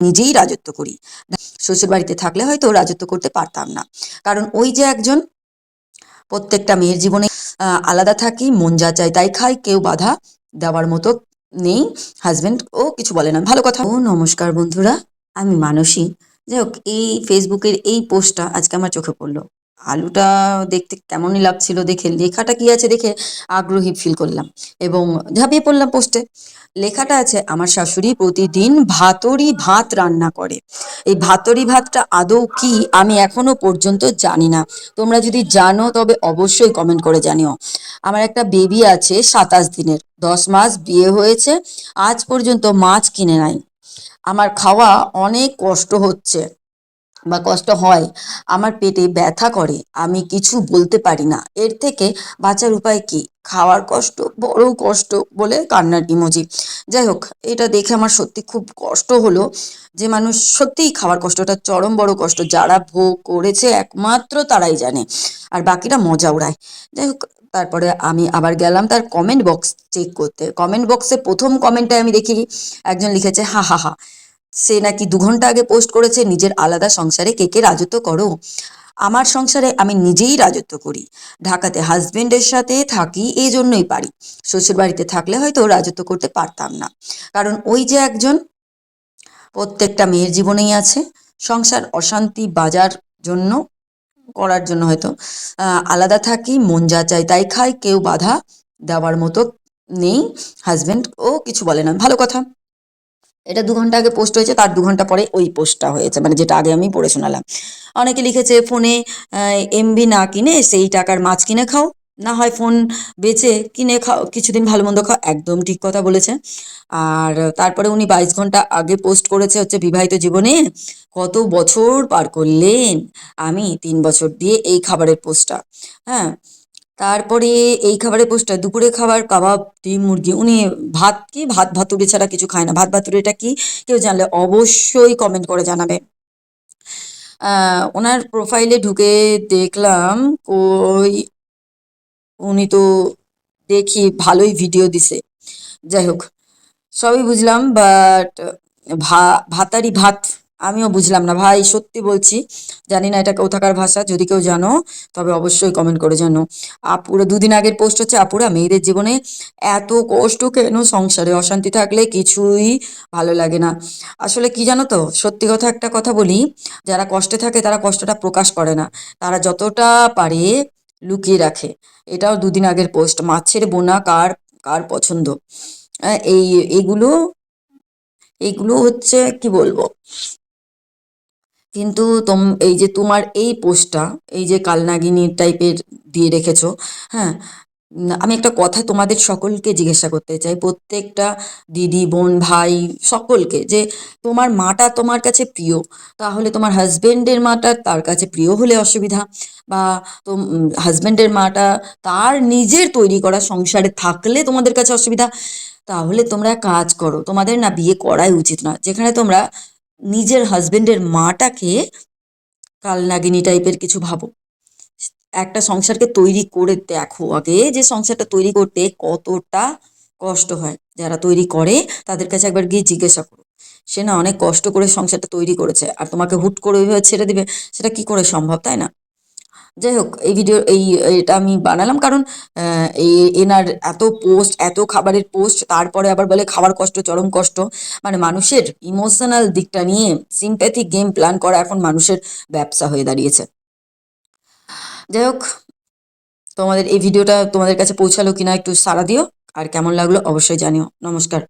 নিজেই রাজত্ব করি। শ্বশুর বাড়িতে থাকলে হয়তো রাজত্ব করতে পারতাম না। কারণ ওই যে একজন প্রত্যেকটা মেয়ের জীবনে আলাদা থাকি, মন যা চায় তাই খাই, কেউ বাধা দেওয়ার মতো নেই। হাজব্যান্ড ও কিছু বলে না। ভালো কথা। ও, নমস্কার বন্ধুরা। আমি মানসী। যাই হোক, এই ফেসবুকের এই পোস্টটা আজকে আমার চোখে পড়ল। আলুটা দেখতে কেমনই লাগছিল দেখে, লেখাটা কি আছে দেখে আগ্রহী ফিল করলাম এবং ঝাঁপিয়ে পড়লাম পোস্টে লেখাটা আছে, আমার শাশুড়ি প্রতিদিন ভাতরি ভাত রান্না করে। এই ভাতরি ভাতটা আদৌ কি আমি এখনও পর্যন্ত জানি না। তোমরা যদি জানো তবে অবশ্যই কমেন্ট করে জানিও। আমার একটা বেবি আছে সাতাশ দিনের, দশ মাস বিয়ে হয়েছে, আজ পর্যন্ত মাছ কিনে নাই। আমার খাওয়া অনেক কষ্ট হচ্ছে। বা কষ্ট হয়, আমার পেটে ব্যথা করে, আমি কিছু বলতে পারি না। এর থেকে বাঁচার উপায় কি? খাওয়ার কষ্ট, বড় কষ্ট বলে কান্নার ইমোজি। যাই হোক, এটা দেখে আমার সত্যি খুব কষ্ট হলো যে মানুষ সত্যিই খাওয়ার কষ্টটা চরম বড় কষ্ট। যারা ভোগ করেছে একমাত্র তারাই জানে, আর বাকিরা মজা উড়ায়। যাই হোক, তারপরে আমি আবার গেলাম তার কমেন্ট বক্স চেক করতে। কমেন্ট বক্সে প্রথম কমেন্টে আমি দেখি একজন লিখেছে, হা হা হা। সে নাকি দু ঘণ্টা আগে পোস্ট করেছে, নিজের আলাদা সংসারে কে কে রাজত্ব করো? আমার সংসারে আমি নিজেই রাজত্ব করি। ঢাকাতে হাজবেন্ডের সাথে থাকি এই জন্যই পারি। শ্বশুর বাড়িতে থাকলে হয়তো রাজত্ব করতে পারতাম না। কারণ ওই যে একজন, প্রত্যেকটা মেয়ের জীবনেই আছে। সংসার অশান্তি বাজার জন্য করার জন্য হয়তো আলাদা থাকি, মন যা চায় তাই খাই, কেউ বাধা দেওয়ার মতো নেই। হাজবেন্ড ও কিছু বলে না। ভালো কথা। এটা দু ঘণ্টা আগে পোস্ট হয়েছে, তার দু ঘণ্টা পরে ওই পোস্টটা হয়েছে মানে যেটা আগে আমি পড়ে শোনালাম। অনেকে লিখেছে, ফোনে এমবি না কিনে সেই টাকার মাছ কিনে খাও। না হয় ফোন বেচে কিনে খাও, কিছুদিন ভালো মন্দ খাও। একদম ঠিক কথা বলেছে। আর তারপরে উনি বাইশ ঘণ্টা আগে পোস্ট করেছে হচ্ছে, বিবাহিত জীবনে কত বছর পার করলেন? আমি, তিন বছর দিয়ে এই খাবারের পোস্টটা হ্যাঁ তারপরে এই খাবারের পোস্টটা, দুপুরে খাবার, কাবাব, ডিম, মুরগি, উনি ভাত কি? ভাত ভাতুরে ছাড়া কিছু খায় না। ভাত ভাতুরেটা কি? কেউ জানলে অবশ্যই কমেন্ট করে জানাবে। ওনার প্রোফাইলে ঢুকে দেখলাম ওই উনি তো দেখি ভালোই ভিডিও দিছে। যাই হোক, সবই বুঝলাম বাট ভাতারি ভাত আমিও বুঝলাম না। ভাই, সত্যি বলছি, জানি না এটা কোথাকার ভাষা, যদি কেউ জানো, তবে অবশ্যই কমেন্ট করে জানো। আপুরা, দুদিন আগের পোস্ট হচ্ছে, আপুরা, মেয়েদের জীবনে এত কষ্ট কেন সংসারে? অশান্তি থাকলে কিছুই ভালো লাগে না। আসলে কি জানো তো, সত্যি কথা একটা কথা বলি, যারা কষ্টে থাকে, তারা কষ্টটা প্রকাশ করে না। তারা যতটা পারে লুকিয়ে রাখে। এটাও দুদিন আগের পোস্ট মাছের বোনা কার কার পছন্দ? এই, এগুলো এগুলো হচ্ছে, কি বলব? কিন্তু তোম, এই যে তোমার এই পোস্টটা, এই যে কালনাগিনী টাইপের দিয়ে রেখেছো হ্যাঁ আমি একটা কথা তোমাদের সকলকে জিজ্ঞাসা করতে চাই। প্রত্যেকটা দিদি, বোন, ভাই, সকলকে যে তোমার মাটা তোমার কাছে প্রিয়, তাহলে তোমার হাজবেন্ডের মাটা তার কাছে প্রিয় হলে অসুবিধা বা তো হাজবেন্ডের মাটা তার নিজের তৈরি করা সংসারে থাকলে তোমাদের কাছে অসুবিধা। তাহলে তোমরা কাজ করো, তোমাদের না বিয়ে করাই উচিত না যেখানে তোমরা নিজের হাজবেন্ডের মাটাকে কালনাগিনী টাইপের কিছু ভাবো। একটা সংসারকে তৈরি করে দেখো আগে, যে সংসারটা তৈরি করতে কতটা কষ্ট হয়। যারা তৈরি করে, তাদের কাছে একবার গিয়ে জিজ্ঞাসা করো। সে না অনেক কষ্ট করে সংসারটা তৈরি করেছে, আর তোমাকে হুট করে ওইভাবে ছেড়ে দিবে, সেটা কি করে সম্ভব, তাই না? যাই হোক এই ভিডিও এই, এটা আমি বানালাম কারণ এনার এত পোস্ট এত খাবারের পোস্ট তারপরে আবার বলে খাবার কষ্ট, চরম কষ্ট। মানে মানুষের ইমোশনাল দিকটা নিয়ে সিম্প্যাথিক গেম প্ল্যান করা এখন মানুষের ব্যবসা হয়ে দাঁড়িয়েছে। যাই হোক তোমাদের এই ভিডিওটা তোমাদের কাছে পৌঁছালো কিনা একটু সাড়া দিও, আর কেমন লাগল অবশ্যই জানিও। নমস্কার।